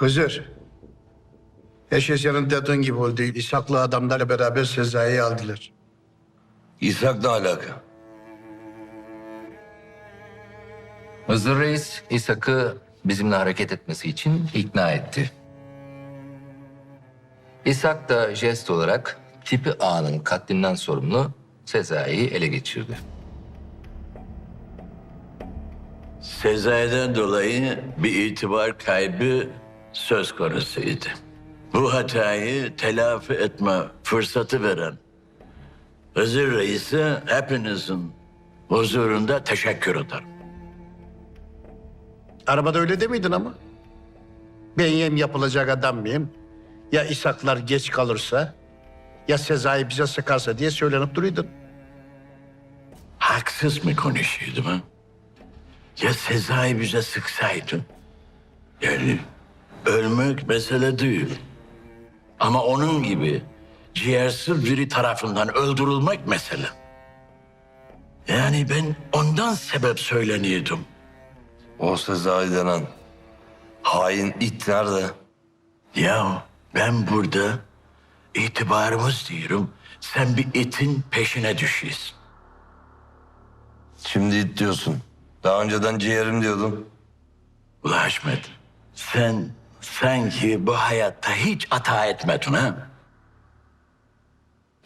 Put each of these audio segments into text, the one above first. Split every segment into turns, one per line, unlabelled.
Hızır. Eşesya'nın dediğin gibi oldu. İshaklı adamlarla beraber Sezai'yi aldılar.
İshak ne alaka?
Hızır Reis İshak'ı bizimle hareket etmesi için ikna etti. İshak da jest olarak tipi ağanın katlinden sorumlu Sezai'yi ele geçirdi.
Sezai'den dolayı bir itibar kaybı söz konusuydu. Bu hatayı telafi etme fırsatı veren Hızır Reis'e hepinizin huzurunda teşekkür ederim.
Arabada öyle demiydin ama. Ben yem yapılacak adam mıyım? Ya İshaklar geç kalırsa, ya Sezai bize sıkarsa diye söylenip duruydun.
Haksız mı konuşuyordum ha? Ya Sezai bize sıksaydı? Yani ölmek mesele değil. Ama onun gibi ciğersiz biri tarafından öldürülmek mesele. Yani ben ondan sebep söyleniyordum.
O Sezai denen hain it nerede?
Ya ben burada itibarımız diyorum. Sen bir itin peşine düşüyorsun.
Şimdi it diyorsun. Daha önceden ciğerim diyordun.
Ulan Haşmet, sen sanki bu hayatta hiç hata etmedin ha?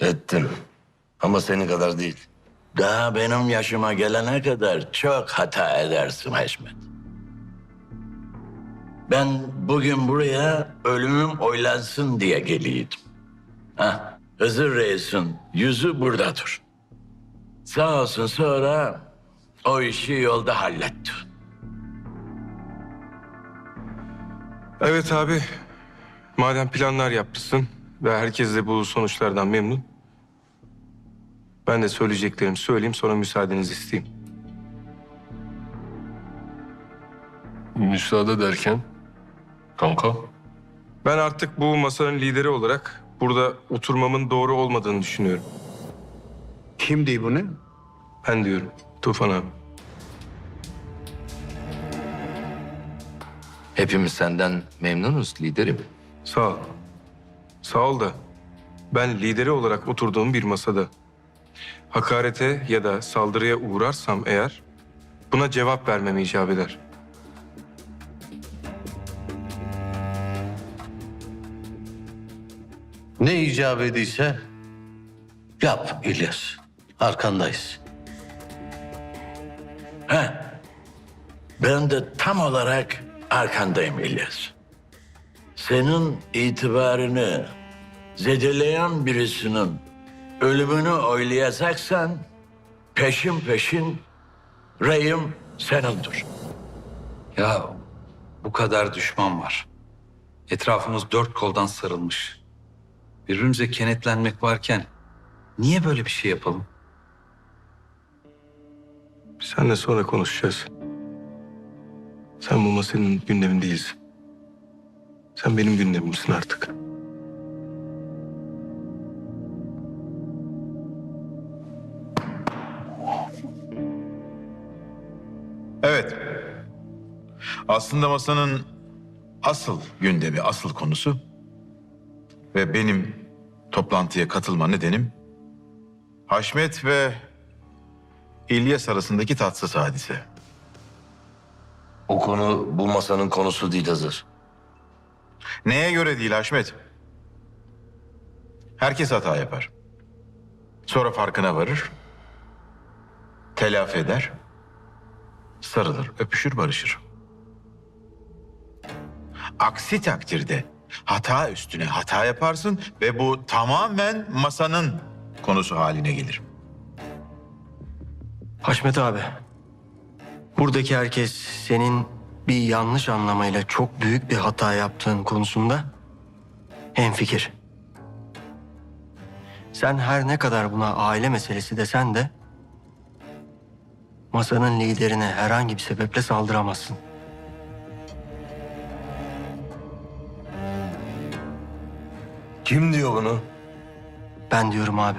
Ettim. Ama senin kadar değil.
Daha benim yaşıma gelene kadar çok hata edersin Haşmet. Ben bugün buraya ölümüm oylansın diye geliyordum. Ha, Hızır Reis'in yüzü buradadır. Sağ olsun sonra o işi yolda halletti.
Evet abi. Madem planlar yapmışsın ve herkes de bu sonuçlardan memnun. Ben de söyleyeceklerimi söyleyeyim sonra müsaadenizi isteyeyim.
Müsaade derken kanka
Ben artık bu masanın lideri olarak burada oturmamın doğru olmadığını düşünüyorum.
Kim diyor bunu?
Ben diyorum Tufan abi.
Hepimiz senden memnunuz liderim.
Sağ ol. Sağ ol da ben lideri olarak oturduğum bir masada hakarete ya da saldırıya uğrarsam eğer buna cevap vermem icap eder.
Ne icap ediyse yap İlyas. Arkandayız.
He. Ben de tam olarak arkandayım İlyas. Senin itibarını zedeleyen birisinin ölümünü oylayacaksan peşin peşin reyim senindir.
Ya bu kadar düşman var. Etrafımız dört koldan sarılmış. Birbirimize kenetlenmek varken niye böyle bir şey yapalım?
Seninle sonra konuşacağız. Sen bu masanın gündemin değilsin. Sen benim gündemimsin artık.
Evet. Aslında masanın asıl gündemi, asıl konusu ve benim toplantıya katılma nedenim Haşmet ve İlyas arasındaki tatsız hadise.
O konu bu masanın konusu değil Hazır.
Neye göre değil Haşmet? Herkes hata yapar. Sonra farkına varır. Telafi eder. Sarılır, öpüşür, barışır. Aksi takdirde hata üstüne hata yaparsın ve bu tamamen masanın konusu haline gelir.
Haşmet abi. Buradaki herkes senin bir yanlış anlamayla çok büyük bir hata yaptığın konusunda hemfikir. Sen her ne kadar buna aile meselesi desen de masanın liderine herhangi bir sebeple saldıramazsın.
Kim diyor bunu?
Ben diyorum abi.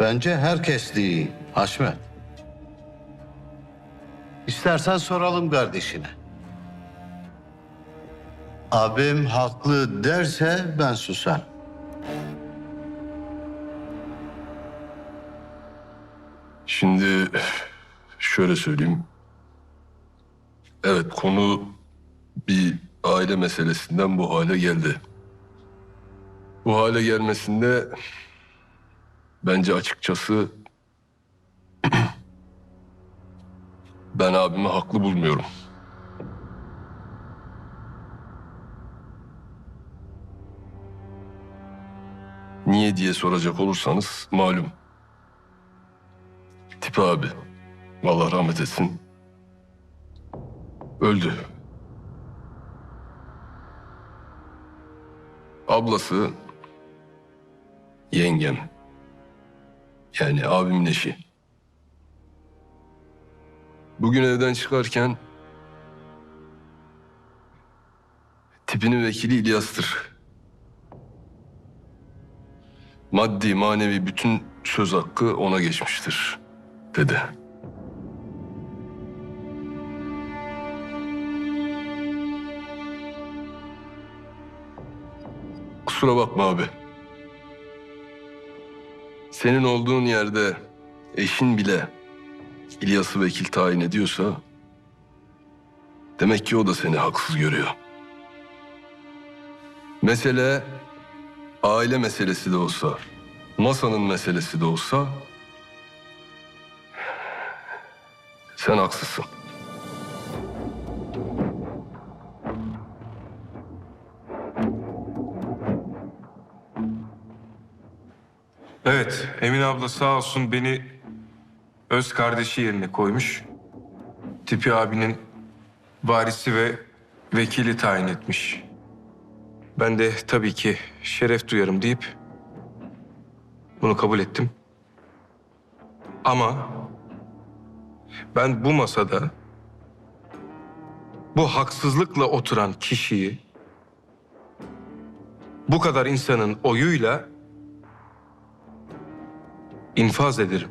Bence herkes değil Haşmet. İstersen soralım kardeşine. Abim haklı derse ben susarım.
Şimdi şöyle söyleyeyim. Evet konu bir aile meselesinden bu hale geldi. Bu hale gelmesinde bence açıkçası ben abimi haklı bulmuyorum. Niye diye soracak olursanız malum. Tipi abi. Allah rahmet etsin. Öldü. Ablası yengem. Yani abimin eşi. Bugün evden çıkarken tipinin vekili İlyas'tır. Maddi manevi bütün söz hakkı ona geçmiştir dedi. Kusura bakma abi. Senin olduğun yerde eşin bile İlyas'ı vekil tayin ediyorsa demek ki o da seni haksız görüyor. Mesele aile meselesi de olsa, masanın meselesi de olsa sen haksızsın.
Evet, Emine abla sağ olsun beni öz kardeşi yerine koymuş. Tipi abinin varisi ve vekili tayin etmiş. Ben de tabii ki şeref duyarım deyip bunu kabul ettim. Ama ben bu masada bu haksızlıkla oturan kişiyi bu kadar insanın oyuyla infaz ederim.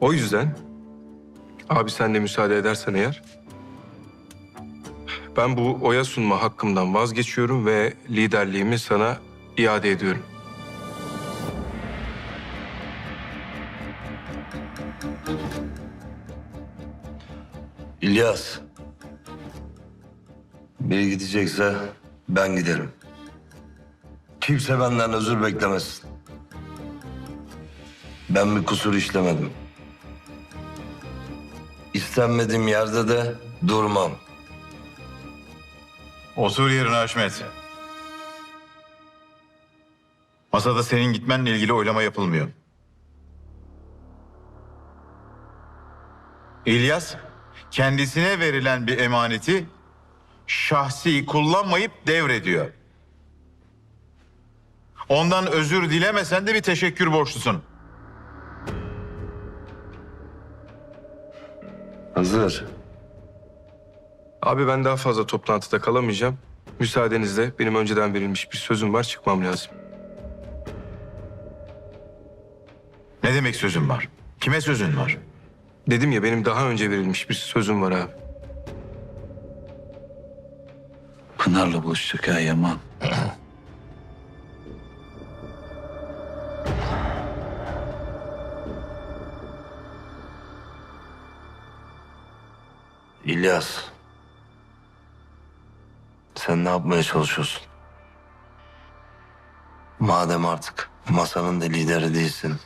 O yüzden abi sen de müsaade edersen eğer ben bu oya sunma hakkımdan vazgeçiyorum ve liderliğimi sana iade ediyorum.
İlyas. Biri gidecekse ben giderim. Kimse benden özür beklemesin. Ben bir kusur işlemedim. İstenmediğim yerde de durmam.
Otur yerine Haşmet. Masada senin gitmenle ilgili oylama yapılmıyor. İlyas, kendisine verilen bir emaneti şahsi kullanmayıp devrediyor. Ondan özür dilemesen de bir teşekkür borçlusun.
Hazır.
Abi ben daha fazla toplantıda kalamayacağım. Müsaadenizle benim önceden verilmiş bir sözüm var çıkmam lazım.
Ne demek sözün var? Kime sözün var?
Dedim ya benim daha önce verilmiş bir sözüm var abi.
Pınar'la buluşacak ha Yaman.
İlyas. Sen ne yapmaya çalışıyorsun? Madem artık masanın da lideri değilsin.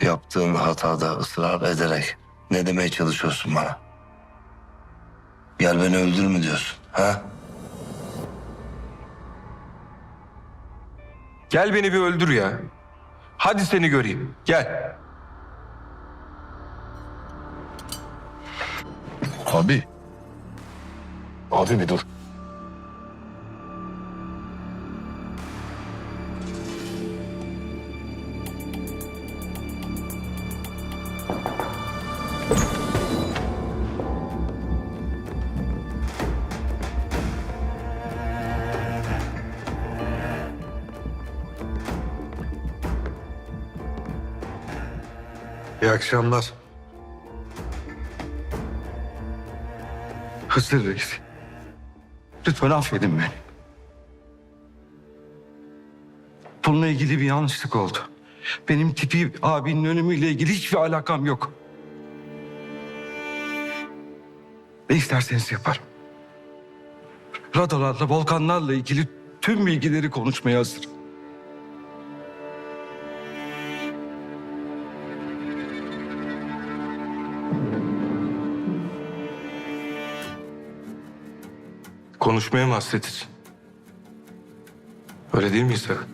Yaptığın hatada ısrar ederek ne demeye çalışıyorsun bana? Gel beni öldür mü diyorsun? Ha?
Gel beni bir öldür ya. Hadi seni göreyim. Gel.
Abi. Abi bir dur.
İyi akşamlar. Hızır Reis. Lütfen affedin beni. Bununla ilgili bir yanlışlık oldu. Benim tipi abinin ölümüyle ilgili hiçbir alakam yok. Ne isterseniz yaparım. Radolarla, volkanlarla ilgili tüm bilgileri konuşmaya hazırım.
Konuşmaya mı hasretiz? Öyle değil mi İshak?